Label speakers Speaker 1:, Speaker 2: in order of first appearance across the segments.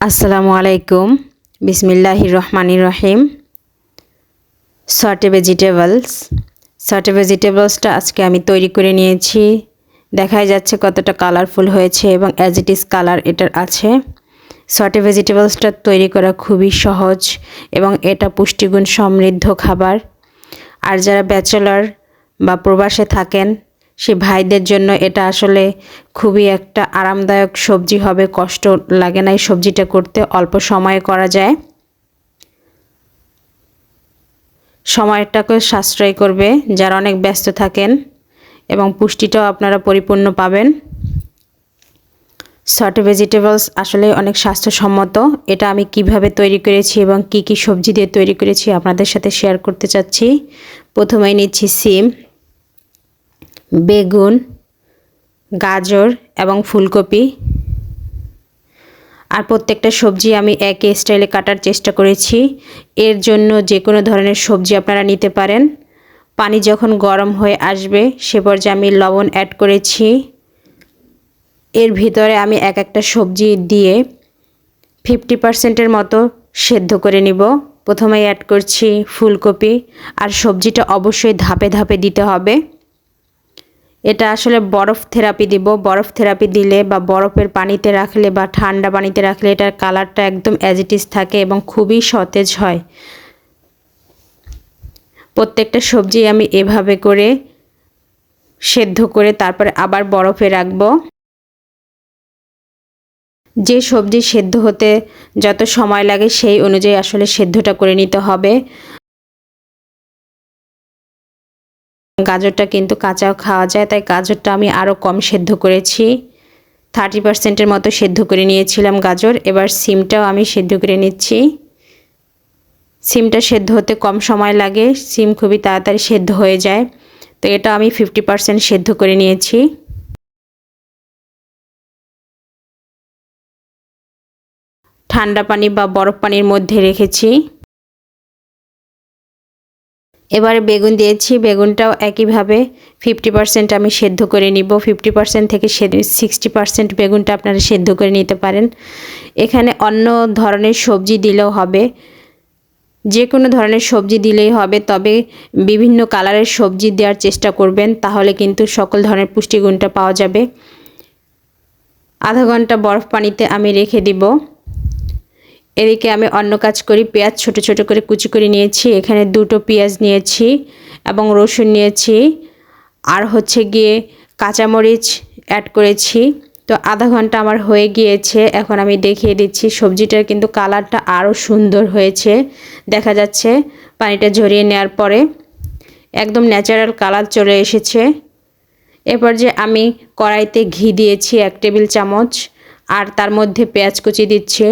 Speaker 1: আসসালামু আলাইকুম। বিসমিল্লাহির রহমানির রহিম। সটে ভেজিটেবলস সটে ভেজিটেবলসটা আজকে আমি তৈরি করে নিয়েছি। দেখাই যাচ্ছে কতটা কালারফুল হয়েছে এবং অ্যাজ ইট ইজ কালার এটার আছে। সটে ভেজিটেবলসটা তৈরি করা খুবই সহজ এবং এটা পুষ্টিগুণ সমৃদ্ধ খাবার। আর যারা ব্যাচেলর বা প্রবাসে থাকেন সে ভাইদের জন্য এটা আসলে খুবই একটা আরামদায়ক সবজি হবে, কষ্ট লাগে না এই সবজিটা করতে, অল্প সময়ে করা যায়। সময়টাকে সাশ্রয় করবে, যারা অনেক ব্যস্ত থাকেন এবং পুষ্টিটাও আপনারা পরিপূর্ণ পাবেন। সট ভেজিটেবলস আসলে অনেক স্বাস্থ্যসম্মত, এটা আমি কীভাবে তৈরি করেছি এবং কি কি সবজি দিয়ে তৈরি করেছি আপনাদের সাথে শেয়ার করতে চাচ্ছি। প্রথমেই নিচ্ছি সিম। বেগুন, গাজর এবং ফুলকপি। আর প্রত্যেকটা সবজি আমি একই স্টাইলে কাটার চেষ্টা করেছি। এর জন্য যে কোনো ধরনের সবজি আপনারা নিতে পারেন। পানি যখন গরম হয়ে আসবে, সে পর্যায়ে আমি লবণ অ্যাড করেছি। এর ভিতরে আমি এক একটা সবজি দিয়ে ফিফটি পার্সেন্টের মতো সেদ্ধ করে নিব। প্রথমে অ্যাড করছি ফুলকপি। আর সবজিটা অবশ্যই ধাপে ধাপে দিতে হবে। এটা আসলে বরফ থেরাপি দিব। বরফ থেরাপি দিলে বা বরফের পানিতে রাখলে বা ঠান্ডা পানিতে রাখলে এটার কালারটা একদম অ্যাজিটিস থাকে এবং খুবই সতেজ হয়। প্রত্যেকটা সবজি আমি এভাবে করে সেদ্ধ করে তারপরে আবার বরফে রাখব। যে সবজি সেদ্ধ হতে যত সময় লাগে সেই অনুযায়ী আসলে সেদ্ধটা করে নিতে হবে। গাজরটা কিন্তু কাঁচাও খাওয়া যায়, তাই গাজরটা আমি আরও কম সেদ্ধ করেছি। থার্টি পার্সেন্টের মতো সেদ্ধ করে নিয়েছিলাম গাজর, এবার সিমটাও আমি সেদ্ধ করে নিচ্ছি। সিমটা সেদ্ধ হতে কম সময় লাগে, সিম খুবই তাড়াতাড়ি সেদ্ধ হয়ে যায়, তো এটা আমি ফিফটি পার্সেন্ট সেদ্ধ করে নিয়েছি। ঠান্ডা পানি বা বরফ পানির মধ্যে রেখেছি। এবারে বেগুন দিয়েছি, বেগুনটাও একইভাবে ফিফটি পার্সেন্ট আমি সেদ্ধ করে নিব। ফিফটি পার্সেন্ট থেকে সিক্সটি পার্সেন্ট বেগুনটা আপনারা সেদ্ধ করে নিতে পারেন। এখানে অন্য ধরনের সবজি দিলেও হবে। যে কোনো ধরনের সবজি দিলেই হবে, তবে বিভিন্ন কালারের সবজি দেওয়ার চেষ্টা করবেন, তাহলে কিন্তু সকল ধরনের পুষ্টিগুণটা পাওয়া যাবে। আধা ঘণ্টা বরফ পানিতে আমি রেখে দিব। এদিকে আমি অন্য কাজ করি, পেঁয়াজ ছোট ছোট করে কুচি করে নিয়েছি, এখানে দুটো পেঁয়াজ নিয়েছি এবং রসুন নিয়েছি, আর হচ্ছে গিয়ে কাঁচামরিচ অ্যাড করেছি। তো আধা ঘণ্টা আমার হয়ে গিয়েছে, এখন আমি দেখিয়ে দিচ্ছি সবজিটার কিন্তু কালারটা আরও সুন্দর হয়েছে, দেখা যাচ্ছে পানিটা ঝরিয়ে নেওয়ার পরে একদম ন্যাচারাল কালার চলে এসেছে। এরপর যে আমি কড়াইতে ঘি দিয়েছি এক টেবিল চামচ, আর তার মধ্যে পেঁয়াজ কুচি দিচ্ছি।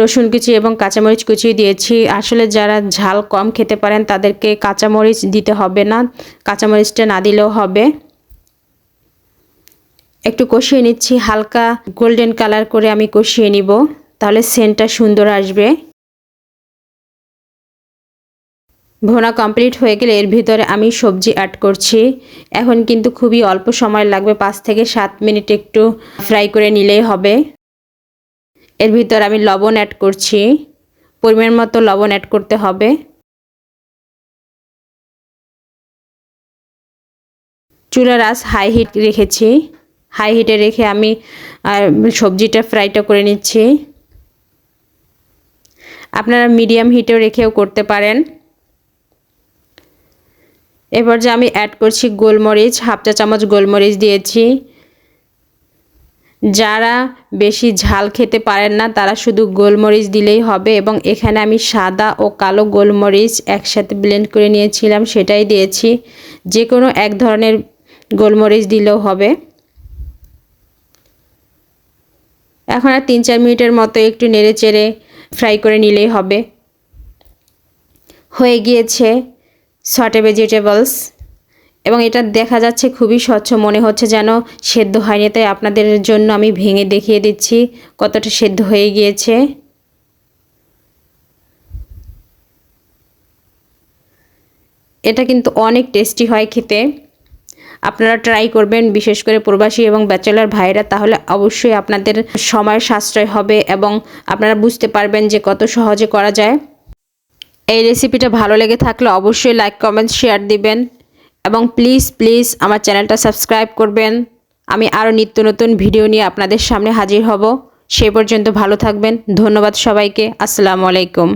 Speaker 1: রসুন কুচি এবং কাঁচামরিচ কুচি দিয়েছি। আসলে যারা ঝাল কম খেতে পারেন, তাদেরকে কাঁচামরিচ দিতে হবে না। কাঁচামরিচটা না দিলেও হবে। একটু কষিয়ে নিচ্ছি, হালকা গোল্ডেন কালার করে আমি কষিয়ে নিব, তাহলে সেন্টটা সুন্দর আসবে। ভোনা কমপ্লিট হয়ে গেলে এর ভিতরে আমি সবজি অ্যাড করছি। এখন কিন্তু খুবই অল্প সময় লাগবে, পাঁচ থেকে সাত মিনিট একটু ফ্রাই করে নিলেই হবে। এর ভিতর আমি লবণ অ্যাড করছি। পরিমাণ মতো লবণ অ্যাড করতে হবে। চুলার আস হাই হিট রেখেছি। হাই হিটে রেখে আমি সবজিটা ফ্রাইটা করে নিচ্ছি। আপনারা মিডিয়াম হিটেও রেখেও করতে পারেন। এবার যে আমি অ্যাড করছি গোলমরিচ, হাফ চা চামচ গোলমরিচ দিয়েছি। যারা বেশি ঝাল খেতে পারেন না, তারা শুধু গোলমরিচ দিলেই হবে এবং এখানে আমি সাদা ও কালো গোলমরিচ একসাথে ব্লেন্ড করে নিয়েছিলাম, সেটাই দিয়েছি। যে কোনো এক ধরনের গোলমরিচ দিলেও হবে। এখন আর তিন চার মিনিটের মতো একটু নেড়ে চেড়ে ফ্রাই করে নিলেই হবে। হয়ে গিয়েছে সটে ভেজিটেবলস এবং এটা দেখা যাচ্ছে খুবই স্বচ্ছ। মনে হচ্ছে যেন সেদ্ধ হয়নি, তাই আপনাদের জন্য আমি ভেঙে দেখিয়ে দিচ্ছি কতটা সেদ্ধ হয়ে গিয়েছে। এটা কিন্তু অনেক টেস্টি হয় খেতে। আপনারা ট্রাই করবেন, বিশেষ করে প্রবাসী এবং ব্যাচেলার ভাইরা তাহলে অবশ্যই আপনাদের সময় সাশ্রয় হবে এবং আপনারা বুঝতে পারবেন যে কত সহজে করা যায়। এই রেসিপিটা ভালো লেগে থাকলে অবশ্যই লাইক কমেন্ট শেয়ার দিবেন। এবং প্লিজ প্লিজ আমার চ্যানেলটা সাবস্ক্রাইব করবেন। আমি আরও নিত্য নতুন ভিডিও নিয়ে আপনাদের সামনে হাজির হব। সে পর্যন্ত ভালো থাকবেন। ধন্যবাদ সবাইকে। আসসালামু আলাইকুম।